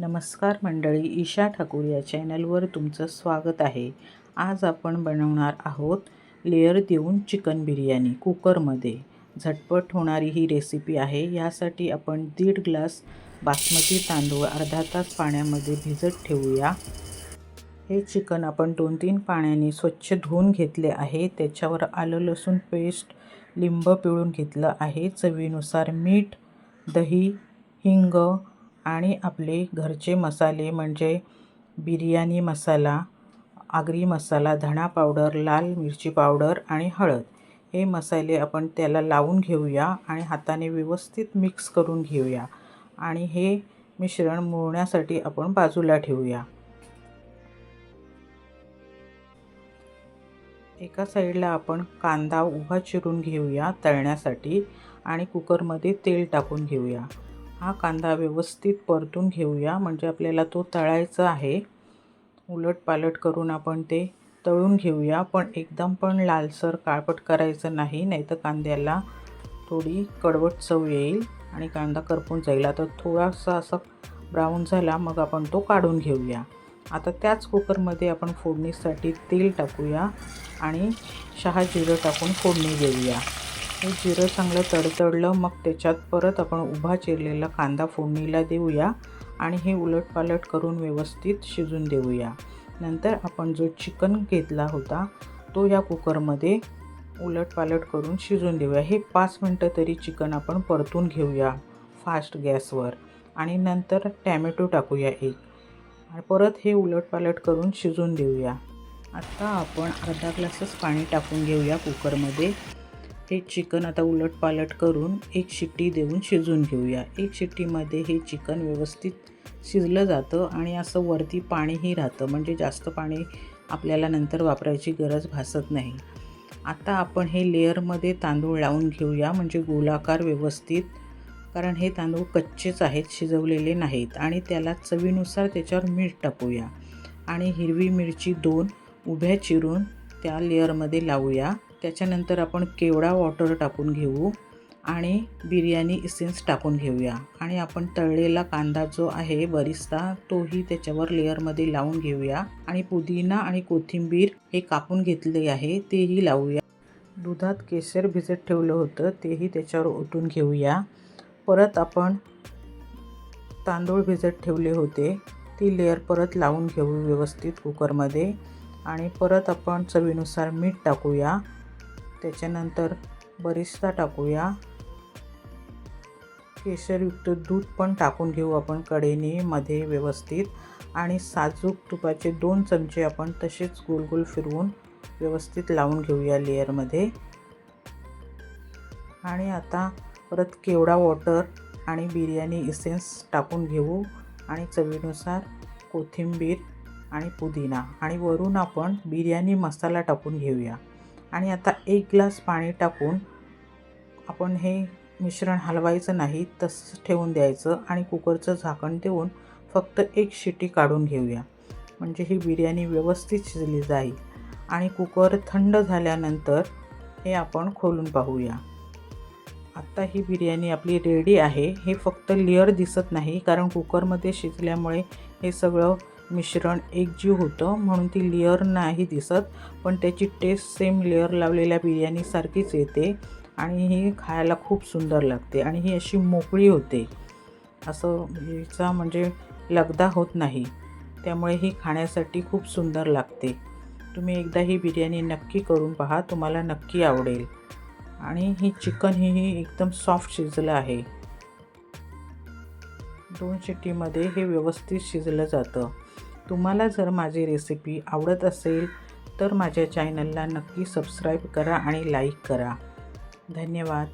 नमस्कार मंडळी ईशा ठाकूर या चॅनलवर तुमचं स्वागत आहे. आज आपण बनवणार आहोत लेअर देऊन चिकन बिर्याणी कुकरमध्ये. झटपट होणारी ही रेसिपी आहे. यासाठी आपण दीड ग्लास बासमती तांदूळ अर्धा तास पाण्यामध्ये भिजत ठेवूया. हे चिकन आपण दोन तीन पाण्याने स्वच्छ धुवून घेतले आहे. त्याच्यावर आलं लसूण पेस्ट लिंब पिळून घेतलं आहे. चवीनुसार मीठ दही हिंग आणि आपले घरचे मसाले म्हणजे बिर्याणी मसाला आगरी मसाला धणा पावडर लाल मिरची पावडर आणि हळद. हे मसाले आपण त्याला लावून घेऊया आणि हाताने व्यवस्थित मिक्स करून घेऊया. आणि हे मिश्रण मुळण्यासाठी आपण बाजूला ठेवूया. एका साईडला आपण कांदा उभा चिरून घेऊया तळण्यासाठी आणि कुकरमध्ये तेल टाकून घेऊया. हा कांदा व्यवस्थित परतून घेऊया. म्हणजे आपल्याला तो तळायचा आहे. उलट पालट करून आपण ते तळून घेऊया. पण एकदम पण लालसर काळपट करायचं नाही नाही तर कांद्याला थोडी कडवट चव येईल आणि कांदा करपून जाईल. आता थोडासा असा ब्राऊन झाला मग आपण तो काढून घेऊया. आता त्याच कुकरमध्ये आपण फोडणीसाठी तेल टाकूया आणि शहा जिरं टाकून फोडणी देऊया. हे जिरं चांगलं तडतडलं मग त्याच्यात परत आपण उभा चिरलेला कांदा फोडणीला देऊया आणि हे उलटपालट करून व्यवस्थित शिजून देऊया. नंतर आपण जो चिकन घेतला होता तो या कुकरमध्ये उलटपालट करून शिजून देऊया. हे पाच मिनटं तरी चिकन आपण परतून घेऊया फास्ट गॅसवर. आणि नंतर टॅमॅटो टाकूया एक. आणि परत हे उलटपालट करून शिजून देऊया. आत्ता आपण अर्धा ग्लासच पाणी टाकून घेऊया कुकरमध्ये. हे चिकन आता उलटपालट करून एक शिट्टी देऊन शिजून घेऊया. एक शिट्टीमध्ये हे चिकन व्यवस्थित शिजलं जातं आणि असं वरती पाणीही राहतं. म्हणजे जास्त पाणी आपल्याला नंतर वापरायची गरज भासत नाही. आता आपण हे लेअरमध्ये तांदूळ लावून घेऊया. म्हणजे गोलाकार व्यवस्थित. कारण हे तांदूळ कच्चेच आहेत शिजवलेले नाहीत. आणि त्याला चवीनुसार त्याच्यावर मीठ टाकूया. आणि हिरवी मिरची दोन उभ्या चिरून त्या लेअरमध्ये लावूया. त्याच्यानंतर आपण केवडा वॉटर टाकून घेऊ आणि बिर्याणी इसेन्स टाकून घेऊया. आणि आपण तळलेला कांदा जो आहे बरिस्ता तोही त्याच्यावर लेअरमध्ये लावून घेऊया. आणि पुदिना आणि कोथिंबीर हे कापून घेतले आहे तेही लावूया. दुधात केसर भिजत ठेवलं होतं तेही त्याच्यावर ओतून घेऊया. परत आपण तांदूळ भिजत ठेवले होते ती लेअर परत लावून घेऊ व्यवस्थित कुकरमध्ये आणि परत आपण चवीनुसार मीठ टाकूया. त्याच्यानंतर बरिस्ता टाकूया. केशरयुक्त दूध पण टाकून घेऊ आपण कडेनेमध्ये व्यवस्थित. आणि साजूक तुपाचे दोन चमचे आपण तसेच गोल गोल फिरवून व्यवस्थित लावून घेऊया लेअरमध्ये आणि आता परत केवडा वॉटर आणि बिर्याणी इसेन्स टाकून घेऊ. आणि चवीनुसार कोथिंबीर आणि पुदिना. आणि वरून आपण बिर्याणी मसाला टाकून घेऊया. आणि आता एक ग्लास पाणी टाकून आपण हे मिश्रण हलवायचं नाही तसंच ठेवून द्यायचं आणि कुकरचं झाकण देऊन फक्त एक शिटी काढून घेऊया. म्हणजे ही बिर्याणी व्यवस्थित शिजली जाईल आणि कुकर थंड झाल्यानंतर हे आपण खोलून पाहूया. आत्ता ही बिर्याणी आपली रेडी आहे. हे फक्त लेअर दिसत नाही कारण कुकरमध्ये शिजल्यामुळे हे सगळं मिश्रण एकजीव होतं म्हणून ती लेअर नाही दिसत पण त्याची टेस्ट सेम लेअर लावलेल्या बिर्याणीसारखीच येते आणि ही खायला खूप सुंदर लागते आणि ही अशी मोकळी होते. असं हिचा म्हणजे लगदा होत नाही त्यामुळे ही खाण्यासाठी खूप सुंदर लागते. तुम्ही एकदा ही बिर्याणी नक्की करून पहा तुम्हाला नक्की आवडेल. आणि ही चिकन ही ही एकदम सॉफ्ट शिजलं आहे. दोन शिट्टीमध्ये हे व्यवस्थित शिजलं जातं. तुम्हाला जर माझी रेसिपी आवडत असेल तर माझ्या चॅनलला नक्की सबस्क्राईब करा आणि लाईक करा. धन्यवाद.